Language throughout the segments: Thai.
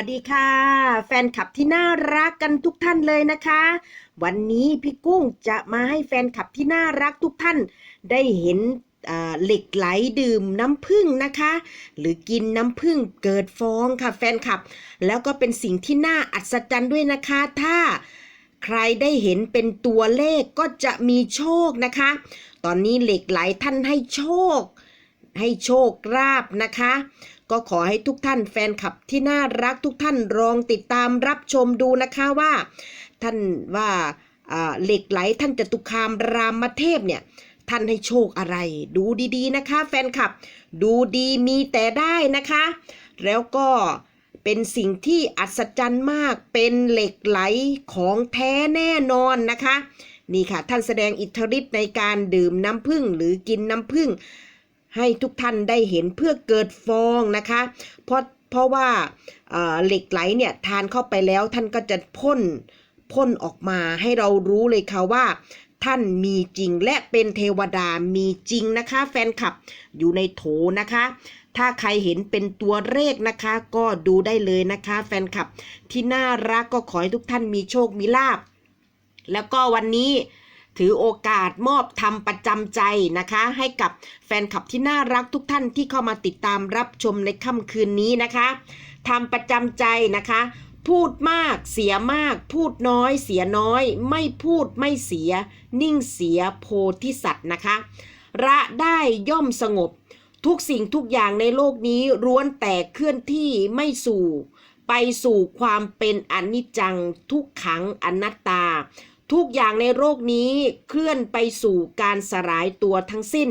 วัสดีค่ะ แฟนคลับที่น่ารักกันทุกท่านเลยนะคะ วันนี้พี่กุ้งจะมาให้แฟนคลับที่น่ารักทุกท่าน ได้เห็นเหล็กไหลดื่มน้ำผึ้งนะคะ หรือกินน้ำผึ้งเกิดฟองค่ะแฟนคลับ แล้วก็เป็นสิ่งที่น่าอัศจรรย์ด้วยนะคะ ถ้าใครได้เห็นเป็นตัวเลขก็จะมีโชคนะคะ ตอนนี้เหล็กไหลท่านให้โชค ให้โชคราบนะคะ ก็ขอให้ทุกท่านแฟนคลับที่น่ารักทุกท่านลองติดตามรับชมดูนะคะว่า ท่านว่าอ่าเหล็กไหลท่านจตุคามรามเทพเนี่ยท่านให้โชคอะไร ดูดีๆนะคะ แฟนคลับ ดูดีมีแต่ได้นะคะ แล้วก็เป็นสิ่งที่อัศจรรย์มากเป็นเหล็กไหลของแท้แน่นอนนะคะ นี่ค่ะ ท่านแสดงอิทธิฤทธิ์ในการดื่มน้ำผึ้งหรือกินน้ำผึ้ง ให้ทุกท่านได้เห็นเพื่อเกิดฟองนะคะ เพราะเพราะว่าเหล็กไหลเนี่ยทานเข้าไปแล้วท่านก็จะพ่นพ่นออกมาให้เรารู้เลยค่ะว่า ท่านมีจริงและเป็นเทวดามีจริงนะคะ แฟนคลับอยู่ในโถนะคะ ถ้าใครเห็นเป็นตัวเลขนะคะ ก็ดูได้เลยนะคะ แฟนคลับที่น่ารักก็ขอให้ทุกท่านมีโชคมีลาบแล้วก็วันนี้ ถือโอกาสมอบทำประจำใจนะคะ ให้กับแฟนคลับที่น่ารักทุกท่านที่เข้ามาติดตามรับชมในค่ำคืนนี้นะคะทำประจำใจนะคะ พูดมากเสียมาก พูดน้อยเสียน้อย ไม่พูดไม่เสีย นิ่งเสียโพธิสัตว์นะคะ ระได้ย่อมสงบ ทุกสิ่งทุกอย่างในโลกนี้ร้วนแต่เคลื่อนที่ไม่สู่ไปสู่ความเป็นอนิจจังทุกขังอนัตตา ทุกอย่างในโลกนี้เคลื่อนไปสู่การสลายตัวทั้งสิ้น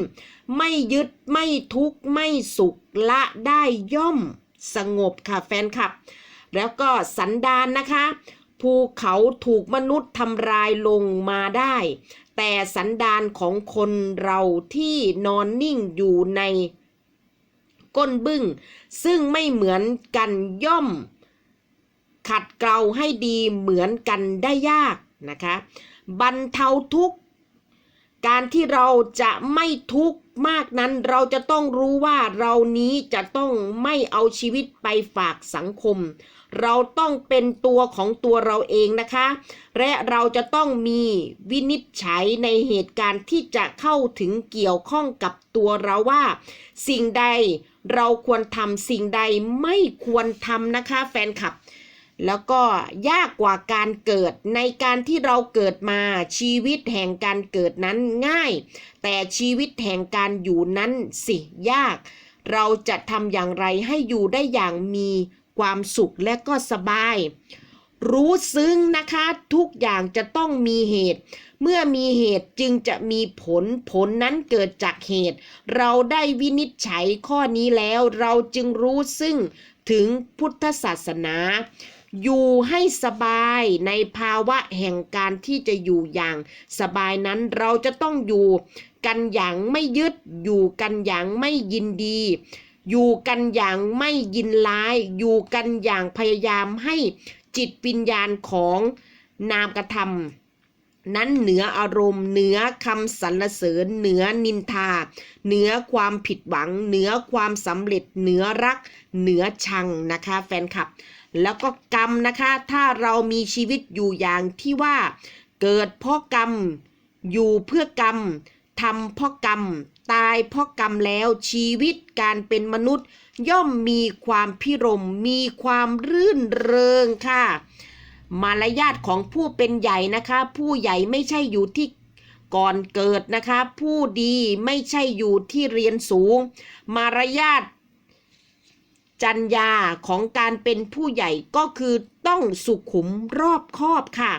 ไม่ยึดไม่ทุกข์ไม่สุขละได้ย่อมสงบค่ะแฟนคลับ แล้วก็สันดานนะคะ ภูเขาถูกมนุษย์ทำลายลงมาได้ แต่สันดานของคนเราที่นอนนิ่งอยู่ในก้นบึ้ง ซึ่งไม่เหมือนกันย่อม ขัดเกลาให้ดีเหมือนกันได้ยาก นะคะบรรเทาทุกข์ การที่เราจะไม่ทุกข์มากนั้น เราจะต้องรู้ว่าเรานี้จะต้องไม่เอาชีวิตไปฝากสังคม เราต้องเป็นตัวของตัวเราเองนะคะ และเราจะต้องมีวินิจฉัยในเหตุการณ์ที่จะเข้าถึงเกี่ยวข้องกับตัวเราว่า สิ่งใดเราควรทำสิ่งใดไม่ควรทำนะคะ แฟนคลับ แล้วก็ยากกว่าการเกิดในการที่เราเกิดมาชีวิตแห่งการเกิดนั้นง่าย แต่ชีวิตแห่งการอยู่นั้นสิยาก เราจะทำอย่างไรให้อยู่ได้อย่างมีความสุขและก็สบาย รู้ซึ้งนะคะทุกอย่างจะต้องมีเหตุ เมื่อมีเหตุจึงจะมีผลผลนั้นเกิดจากเหตุ เราได้วินิจฉัยข้อนี้แล้วเราจึงรู้ซึ่งถึงพุทธศาสนา อยู่ให้สบายในภาวะแห่งการที่จะอยู่อย่างสบายนั้นเราจะต้องอยู่กันอย่างไม่ยึด อยู่กันอย่างไม่ยินดี อยู่กันอย่างไม่ยินร้าย อยู่กันอย่างพยายามให้จิตวิญญาณของนามกระทำนั้นเหนืออารมณ์เหนือคำสรรเสริญเหนือนินทา เหนือความผิดหวัง เหนือความสำเร็จเหนือรัก เหนือชังนะคะแฟนคลับ แล้วก็กรรมนะคะ ถ้าเรามีชีวิตอยู่อย่างที่ว่า เกิดเพราะกรรม อยู่เพื่อกรรมทำเพราะกรรม ตายเพราะกรรมแล้วชีวิตการเป็นมนุษย์ ย่อมมีความพิรมมีความรื่นเริงค่ะ มารยาทของผู้เป็นใหญ่นะคะ ผู้ใหญ่ไม่ใช่อยู่ที่ก่อนเกิดนะคะ ผู้ดีไม่ใช่อยู่ที่เรียนสูง มารยาท จัญญาของการเป็นผู้ใหญ่ก็คือต้องสุขุมรอบคอบค่ะ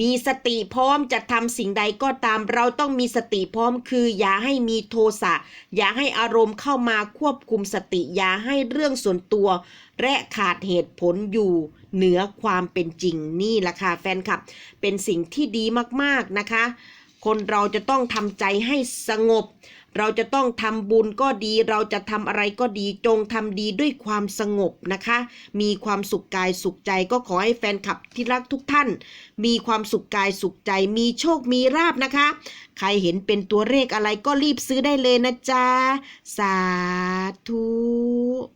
มีสติพร้อมจะทำสิ่งใดก็ตามเราต้องมีสติพร้อมคือ อย่าให้มีโทสะอย่าให้อารมณ์เข้ามาควบคุมสติ อย่าให้เรื่องส่วนตัว และขาดเหตุผลอยู่เหนือความเป็นจริงนี่แหละค่ะแฟนคลับ เป็นสิ่งที่ดีมากๆนะคะ คนเราจะต้องทำใจให้สงบ เราจะต้องทำบุญก็ดี เราจะทำอะไรก็ดีจงทำดีด้วยความสงบนะคะ มีความสุขกายสุขใจก็ขอให้แฟนคลับที่รักทุกท่าน มีความสุขกายสุขใจ มีโชคมีราบนะคะ ใครเห็นเป็นตัวเลขอะไรก็รีบซื้อได้เลยนะจ๊ะ สาธุ